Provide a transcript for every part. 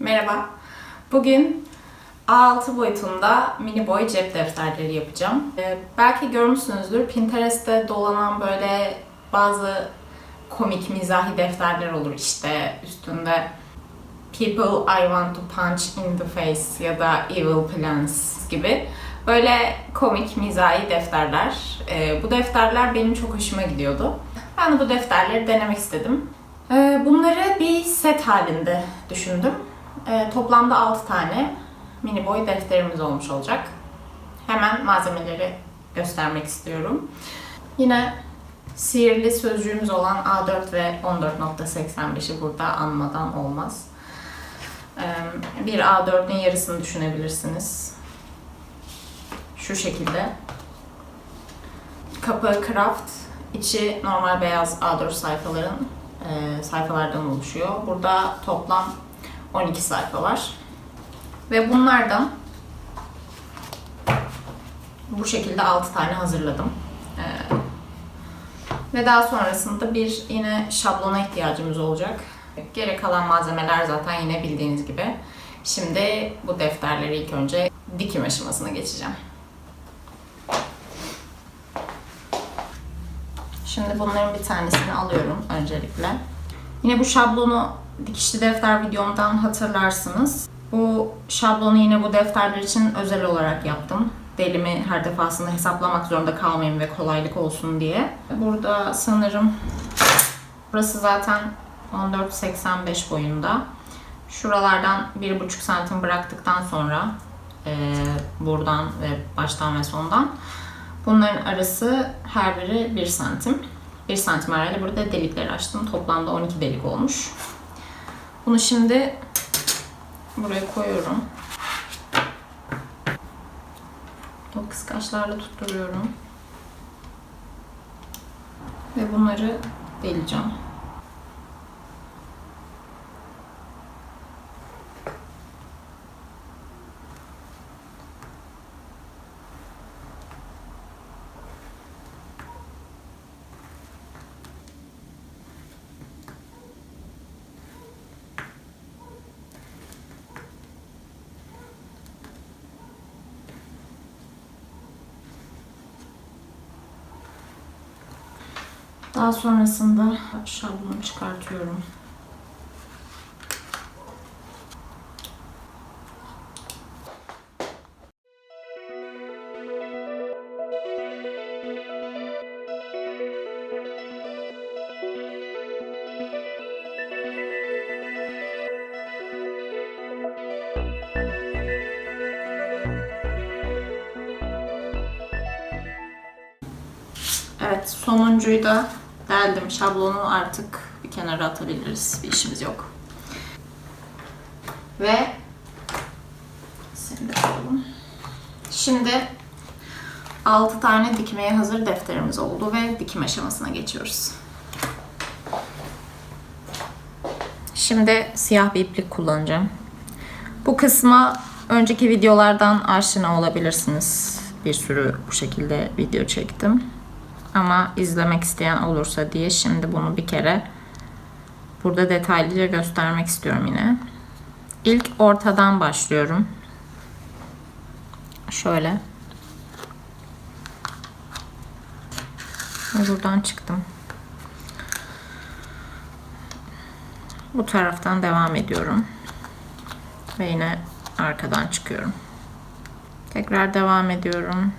Merhaba. Bugün A6 boyutunda mini boy cep defterleri yapacağım. Ee, belki görmüşsünüzdür Pinterest'te dolanan böyle bazı komik mizahi defterler olur işte üstünde People I want to punch in the face ya da Evil Plans gibi böyle komik mizahi defterler. Ee, bu defterler benim çok hoşuma gidiyordu. Ben de bu defterleri denemek istedim. Ee, bunları bir set halinde düşündüm. Ee, toplamda 6 tane mini boy defterimiz olmuş olacak. Hemen malzemeleri göstermek istiyorum. Yine sihirli sözcüğümüz olan A4 ve 14.85'i burada anmadan olmaz. Ee, bir A4'ün yarısını düşünebilirsiniz. Şu şekilde. Kapağı craft, içi normal beyaz A4 sayfaların e, sayfalardan oluşuyor. Burada toplam 12 sayfa var. Ve bunlardan bu şekilde 6 tane hazırladım. Ee, ve daha sonrasında bir yine şablona ihtiyacımız olacak. Gerek kalan malzemeler zaten yine bildiğiniz gibi. Şimdi bu defterleri ilk önce dikim aşamasına geçeceğim. Şimdi bunların bir tanesini alıyorum öncelikle. Yine bu şablonu dikişli defter videomdan hatırlarsınız. Bu şablonu yine bu defterler için özel olarak yaptım. Delimi her defasında hesaplamak zorunda kalmayayım ve kolaylık olsun diye. Burada sanırım burası zaten 14.85 boyunda. Şuralardan 1,5 santim bıraktıktan sonra e, buradan ve baştan ve sondan bunların arası her biri 1 santim. 1 santim arayla burada delikleri açtım. Toplamda 12 delik olmuş. Bunu şimdi buraya koyuyorum. O kıskaçlarla tutturuyorum. Ve bunları deleceğim. Daha sonrasında şablonu çıkartıyorum. Evet, sonuncuyu da deldim. Şablonu artık bir kenara atabiliriz. Bir işimiz yok. Ve seni. Şimdi 6 tane dikmeye hazır defterimiz oldu ve dikim aşamasına geçiyoruz. Şimdi siyah bir iplik kullanacağım. Bu kısma önceki videolardan aşina olabilirsiniz. Bir sürü bu şekilde video çektim. Ama izlemek isteyen olursa diye şimdi bunu bir kere burada detaylıca göstermek istiyorum yine. İlk ortadan başlıyorum. Şöyle. Buradan çıktım. Bu taraftan devam ediyorum. Ve yine arkadan çıkıyorum. Tekrar devam ediyorum.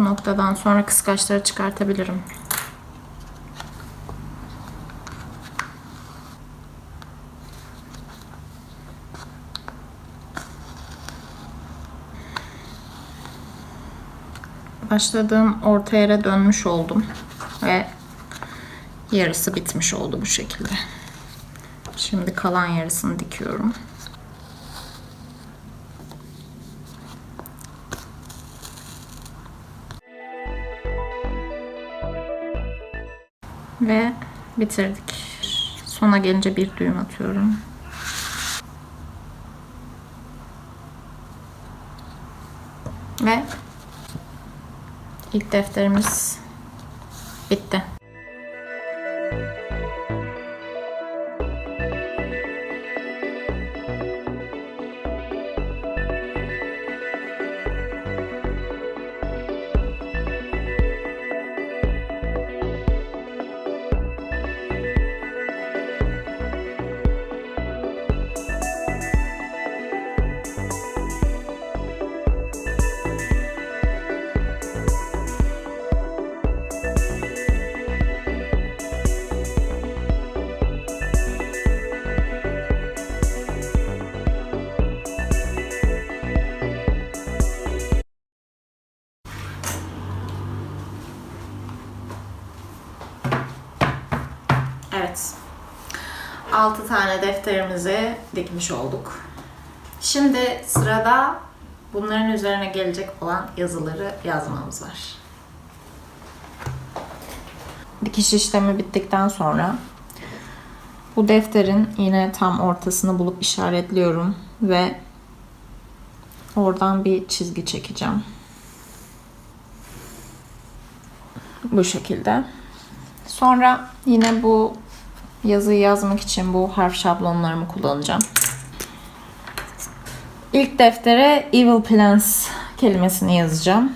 Bu noktadan sonra kıskaçları çıkartabilirim. Başladığım orta yere dönmüş oldum ve yarısı bitmiş oldu bu şekilde. Şimdi kalan yarısını dikiyorum. Bitirdik. Sona gelince bir düğüm atıyorum. Ve ilk defterimiz bitti. 6 tane defterimizi dikmiş olduk. Şimdi sırada bunların üzerine gelecek olan yazıları yazmamız var. Dikiş işlemi bittikten sonra bu defterin yine tam ortasını bulup işaretliyorum ve oradan bir çizgi çekeceğim. Bu şekilde. Sonra yine bu yazıyı yazmak için bu harf şablonlarımı kullanacağım. İlk deftere Evil Plans kelimesini yazacağım.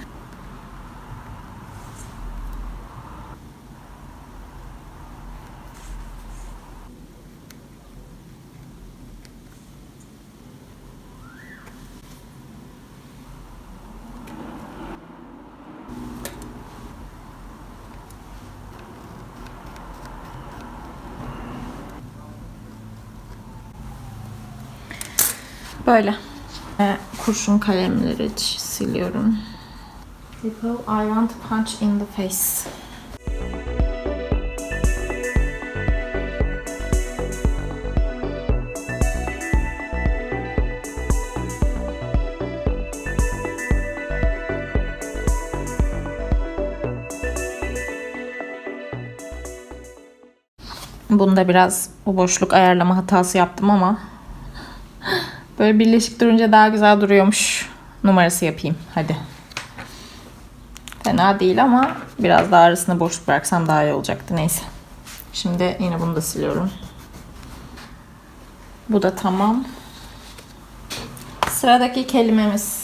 Böyle. Ve kurşun kalemleri siliyorum. People I want to punch in the face. Bunda biraz o boşluk ayarlama hatası yaptım ama Böyle birleşik durunca daha güzel duruyormuş. Numarası yapayım. Hadi. Fena değil ama biraz daha arasında boşluk bıraksam daha iyi olacaktı. Neyse. Şimdi yine bunu da siliyorum. Bu da tamam. Sıradaki kelimemiz.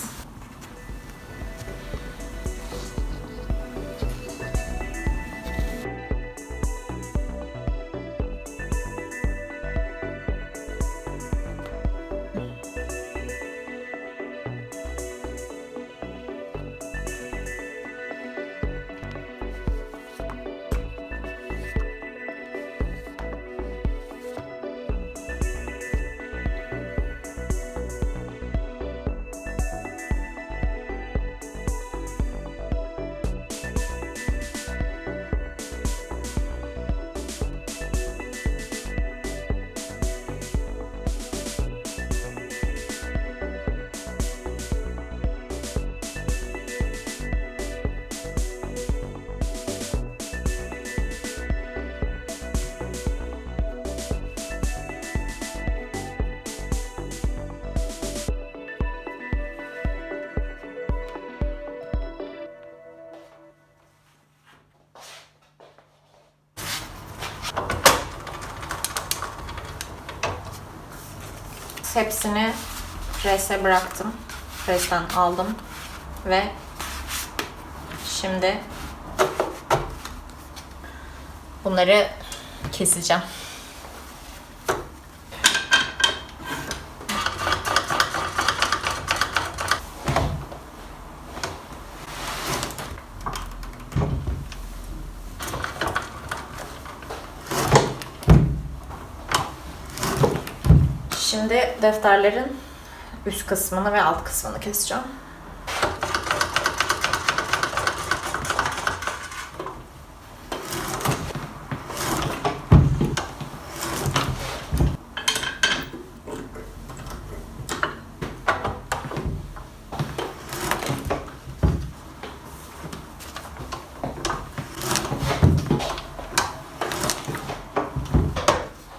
Hepsini prese bıraktım. Presten aldım ve şimdi bunları keseceğim. Şimdi defterlerin üst kısmını ve alt kısmını keseceğim.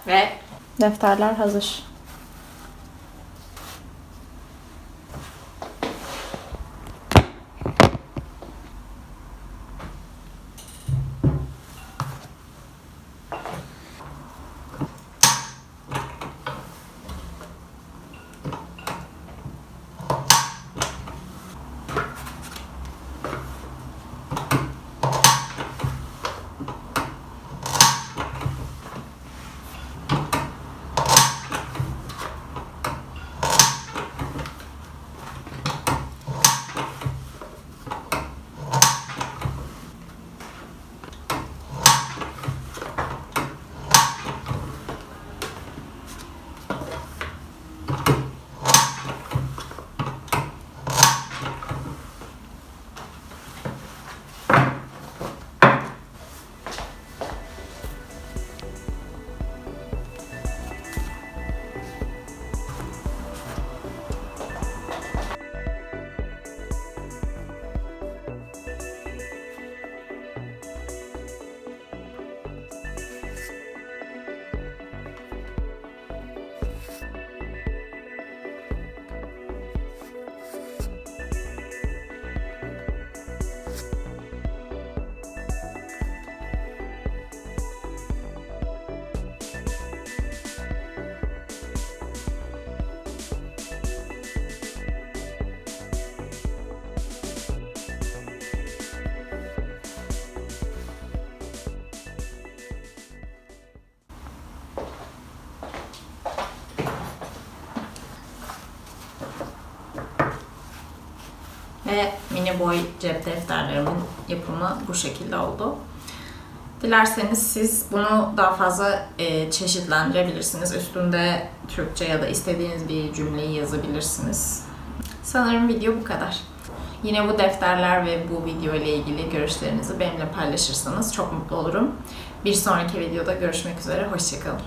Ve defterler hazır. Ve mini boy cep defterlerimin yapımı bu şekilde oldu. Dilerseniz siz bunu daha fazla e, çeşitlendirebilirsiniz. Üstünde Türkçe ya da istediğiniz bir cümleyi yazabilirsiniz. Sanırım video bu kadar. Yine bu defterler ve bu video ile ilgili görüşlerinizi benimle paylaşırsanız çok mutlu olurum. Bir sonraki videoda görüşmek üzere, hoşçakalın.